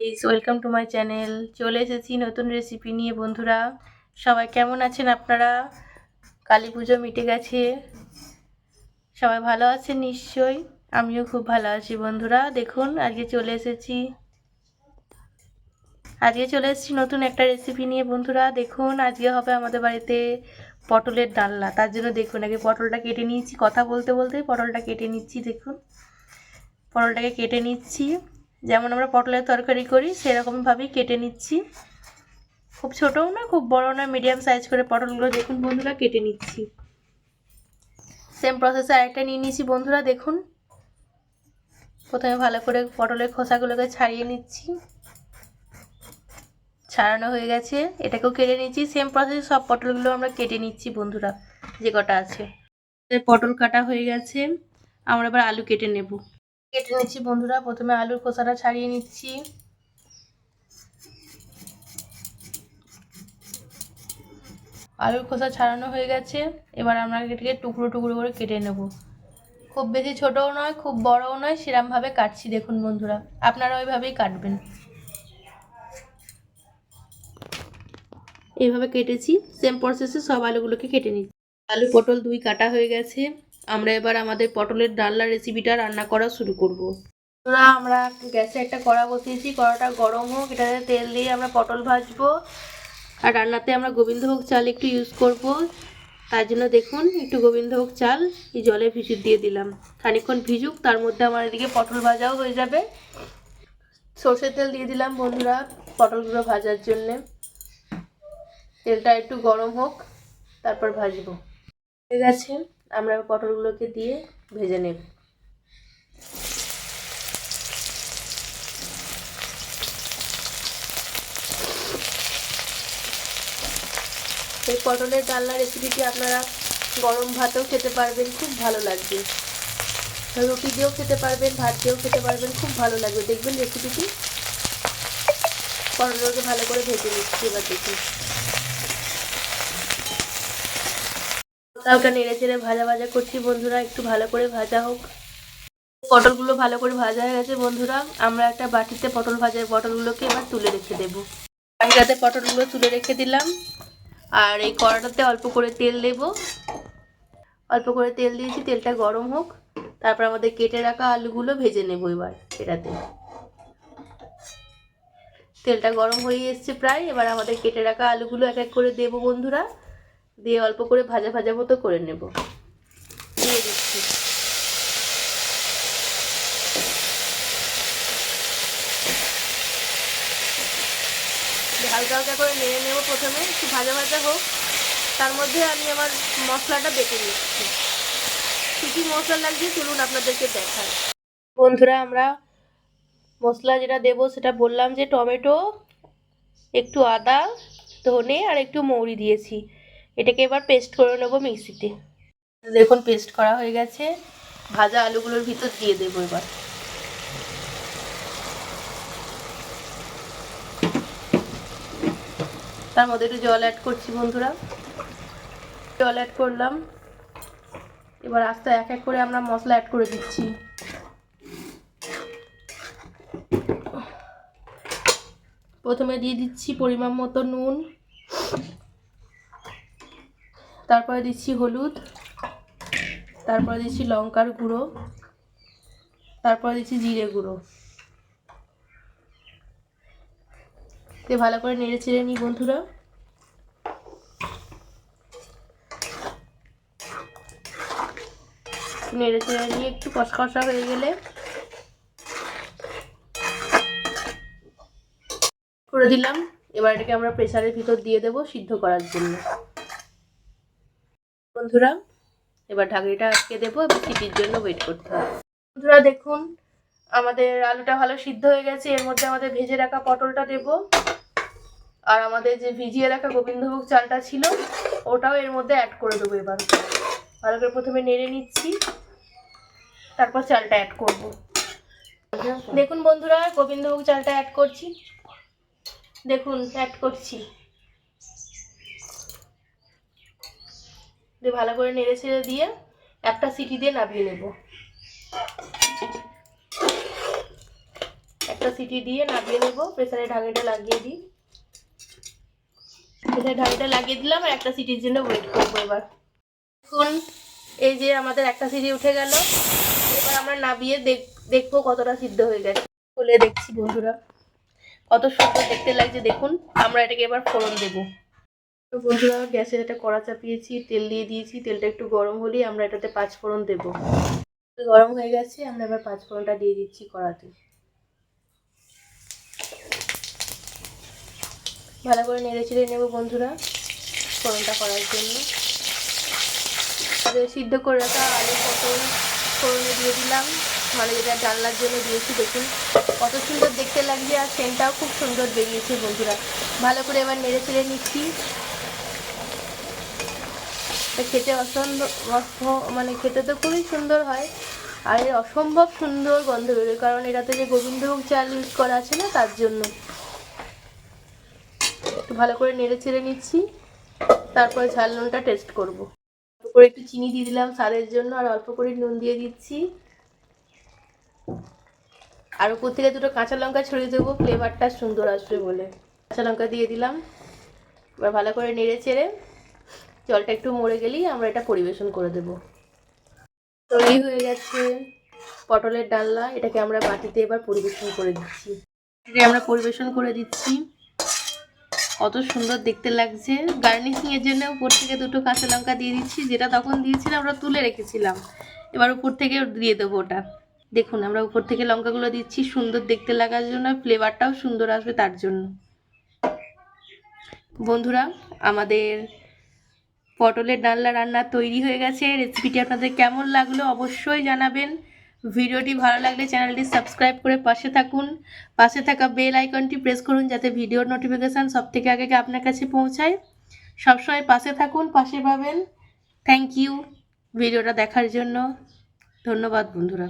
Is welcome to my channel চলে এসেছি নতুন রেসিপি নিয়ে, বন্ধুরা। সবাই কেমন আছেন আপনারা? কালী পুজো মিটে গেছে। সবাই ভালো আছেন? নিশ্চয়ই। আমিও খুব ভালো আছি, বন্ধুরা। দেখুন, আজকে চলে এসেছি। আজকে চলে এসেছি নতুন একটা রেসিপি নিয়ে, বন্ধুরা। দেখুন, আজকে হবে আমাদের বাড়িতে পটলের ডালনা। তার জন্য দেখুন, আগে পটলটা কেটে নিয়েছি। কথা বলতে বলতে পটলটা কেটে নিচ্ছি, দেখুন। পটলটাকে কেটে নিচ্ছি। যেমন আমরা পটলের তরকারি করি, সেরকমভাবেই কেটে নিচ্ছি। খুব ছোটও না খুব বড় না মিডিয়াম সাইজ করে পটলগুলো দেখুন বন্ধুরা, কেটে নিচ্ছি। সেম প্রসেসে আরেকটা নিয়ে নিয়েছি বন্ধুরা, দেখুন। প্রথমে ভালো করে পটলের খোসাগুলোকে ছাড়িয়ে নিচ্ছি। ছাড়ানো হয়ে গেছে, এটাকেও কেটে নিচ্ছি। সেম প্রসেসে সব পটলগুলো আমরা কেটে নিচ্ছি বন্ধুরা, যে কটা আছে। পটল কাটা হয়ে গেছে, আমরা এবার আলু কেটে নেব। কেটে নিচ্ছি বন্ধুরা। প্রথমে আলুর খোসাটা ছাড়িয়ে নিচ্ছি। আলুর খোসা ছাড়ানো হয়ে গেছে। এবার আমরা এটাকে টুকরো টুকরো করে কেটে নেব। খুব বেশি ছোটও নয়, খুব বড়ও নয়, সেরমভাবে কাটছি দেখুন বন্ধুরা। আপনারা ওইভাবেই কাটবেন। এইভাবে কেটেছি। সেম প্রসেসে সব আলুগুলোকে কেটে নিচ্ছি। আলু পটল দুই কাটা হয়ে গেছে। আমরা এবার আমাদের পটলের ডালনা রেসিপিটা রান্না করা শুরু করব। বন্ধুরা আমরা গ্যাসে একটা কড়া বসিয়েছি কড়াটা গরম হোক এটাতে তেল দিয়ে আমরা পটল ভাজবো। আর রান্নাতে আমরা গোবিন্দভোগ চাল একটু ইউজ করব। তার জন্য দেখুন একটু গোবিন্দভোগ চাল এই জলে ভিজু দিয়ে দিলাম। খানিকক্ষণ ভিজুক তার মধ্যে আমার এদিকে পটল ভাজাও হয়ে যাবে। সর্ষের তেল দিয়ে দিলাম বন্ধুরা পটলগুলো ভাজার জন্যে। তেলটা একটু গরম হোক তারপর ভাজবো। হয়ে গেছে। আমরা পটলগুলোকে দিয়ে ভেজে নেব। এই পটলের ডালনা রেসিপিটি আপনারা গরম ভাতেও খেতে পারবেন, খুব ভালো লাগবে। রুটি দিয়েও খেতে পারবেন, ভাত দিয়েও খেতে পারবেন, খুব ভালো লাগবে। দেখবেন রেসিপিটি পটলগুলোকে ভালো করে ভেজে নিচ্ছি, এবার দেখুন। ওটা নেড়ে চেড়ে ভাজা ভাজা করছি বন্ধুরা, একটু ভালো করে ভাজা হোক। পটলগুলো ভালো করে ভাজা হয়ে গেছে বন্ধুরা, আমরা একটা বাটিতে পটল ভাজার পটলগুলোকে এবার তুলে রেখে দেব। বাটিটাতে পটলগুলো তুলে রেখে দিলাম, আর এই কড়াটাতে অল্প করে তেল দেব। অল্প করে তেল দিয়েছি, তেলটা গরম হোক, তারপর আমাদের কেটে রাখা আলুগুলো ভেজে নেব এবার এটাতে। তেলটা গরম হয়ে এসছে প্রায়, এবার আমাদের কেটে রাখা আলুগুলো এক এক করে দেবো বন্ধুরা। দিয়ে অল্প করে ভাজা ভাজা মতো করে নেব। দিয়ে দিচ্ছি। হালকা হালকা করে নেড়ে নেব প্রথমে, একটু ভাজা ভাজা হোক। তার মধ্যে আমি আমার মশলাটা বেটে নিচ্ছি। কী কী মশলা লাগছে চলুন আপনাদেরকে দেখাই। বন্ধুরা, আমরা মশলা যেটা দেব সেটা বললাম যে টমেটো, একটু আদা, ধনে আর একটু মৌরি দিয়েছি। এটাকে এবার পেস্ট করে নেব মিক্সিতে। দেখুন পেস্ট করা হয়ে গেছে। ভাজা আলুগুলোর ভিতর দিয়ে দেবো এবার। তার মধ্যে একটু জল অ্যাড করছি বন্ধুরা। জল অ্যাড করলাম। এবার আস্তে এক এক করে আমরা মশলা অ্যাড করে দিচ্ছি। প্রথমে দিয়ে দিচ্ছি পরিমাণ মতো নুন। তারপরে দিচ্ছি হলুদ, তারপরে দিচ্ছি লঙ্কার গুঁড়ো, তারপরে দিচ্ছি জিরে গুঁড়ো। তে ভালো করে নেড়ে চেড়ে নিই বন্ধুরা। নেড়ে চেড়ে নিয়ে একটু কষকষা হয়ে গেলে করে দিলাম। এবার এটাকে আমরা প্রেসারের ভিতর দিয়ে দেবো সিদ্ধ করার জন্য। বন্ধুরা, এবার ঢাকনিটা আটকে দেবো এবার সিটির জন্য ওয়েট করতে হবে। বন্ধুরা, দেখুন, আমাদের আলুটা ভালো সিদ্ধ হয়ে গেছে। এর মধ্যে আমাদের ভেজে রাখা পটলটা দেব। আর আমাদের যে ভিজিয়ে রাখা গোবিন্দভোগ চালটা ছিল, ওটাও এর মধ্যে অ্যাড করে দেবো এবার। ভালো করে প্রথমে নেড়ে নিচ্ছি, তারপর চালটা অ্যাড করব। দেখুন বন্ধুরা, গোবিন্দভোগ চালটা অ্যাড করছি। দেখুন অ্যাড করছি। দিয়ে ভালো করে নেড়ে ছেড়ে দিয়ে একটা সিটি দিয়ে নামিয়ে নেব। একটা সিটি দিয়ে নামিয়ে নেব প্রেসারের ঢাকনিটা লাগিয়ে দিই। প্রেসারের ঢাকনিটা লাগিয়ে দিলাম আর একটা সিটির জন্য ওয়েট করব এবার। এখন এই যে আমাদের একটা সিটি উঠে গেল। এবার আমরা নামিয়ে দেখ দেখব কতটা সিদ্ধ হয়ে গেছে। খুলে দেখছি বন্ধুরা। কত সুন্দর দেখতে লাগছে। দেখুন, আমরা এটাকে এবার ফোড়ন দেবো। তো বন্ধুরা গ্যাসে একটা কড়া চাপিয়েছি, তেল দিয়ে দিয়েছি। তেলটা একটু গরম হলেই আমরা এটাতে পাঁচ ফোড়ন দেবো গরম হয়ে গেছে, আমরা এবার পাঁচ ফোড়নটা দিয়ে দিচ্ছি কড়াতে। ভালো করে নেড়ে চেড়ে নেব বন্ধুরা, ফোড়নটা করার জন্য। সিদ্ধ করে রাখা আলু পটল ফোড়নে দিয়ে দিলাম। মানে যেটা ডালনার জন্য দিয়েছি, দেখুন। কত সুন্দর দেখতে লাগছে আর সেন্টটাও খুব সুন্দর বেরিয়েছে বন্ধুরা। ভালো করে এবার নেড়ে চেড়ে নিচ্ছি। খেতে অসম্ভব মানে খেতে তো খুবই সুন্দর হয়। আর এর অসম্ভব সুন্দর গন্ধ বেরোয়, কারণ এটাতে যে গোবিন্দভোগ চাল ইউজ করা আছে না, তার জন্য। একটু ভালো করে নেড়ে ছেড়ে নিচ্ছি, তারপরে ঝাল নুনটা টেস্ট করব। অল্প করে একটু চিনি দিয়ে দিলাম স্বাদের জন্য, আর অল্প করে নুন দিয়ে দিচ্ছি। আর উপর থেকে দুটো কাঁচা লঙ্কা ছড়িয়ে দেবো ফ্লেভারটা সুন্দর আসবে বলে। কাঁচা লঙ্কা দিয়ে দিলাম, এবার ভালো করে নেড়ে চেড়ে জলটা একটু মরে গেলেই আমরা এটা পরিবেশন করে দেব। তৈরি হয়ে গেছে পটলের ডালনা, এটাকে আমরা বাটিতে এবার পরিবেশন করে দিচ্ছি। এটাকে আমরা পরিবেশন করে দিচ্ছি। কত সুন্দর দেখতে লাগছে। গার্নিশিং এর জন্য উপর থেকে দুটো কাঁচা লঙ্কা দিয়ে দিচ্ছি, যেটা তখন দিয়েছিলাম আমরা তুলে রেখেছিলাম। এবার উপর থেকে দিয়ে দেবো ওটা। দেখুন, আমরা উপর থেকে লঙ্কাগুলো দিচ্ছি, সুন্দর দেখতে লাগার জন্য ফ্লেভারটাও সুন্দর আসবে তার জন্য। বন্ধুরা, আমাদের পটলের ডালনা রান্না তৈরি হয়ে গেছে। রেসিপিটি আপনাদের কেমন লাগল অবশ্যই জানাবেন। ভিডিওটি ভালো লাগলে চ্যানেলটি সাবস্ক্রাইব করে পাশে থাকুন। পাশে থাকা বেল আইকনটি প্রেস করুন যাতে ভিডিওর নোটিফিকেশান সব থেকে আগে আপনার কাছে পৌঁছায়। সবসময় পাশে থাকুন, পাশে পাবেন। থ্যাংক ইউ ভিডিওটা দেখার জন্য। ধন্যবাদ বন্ধুরা।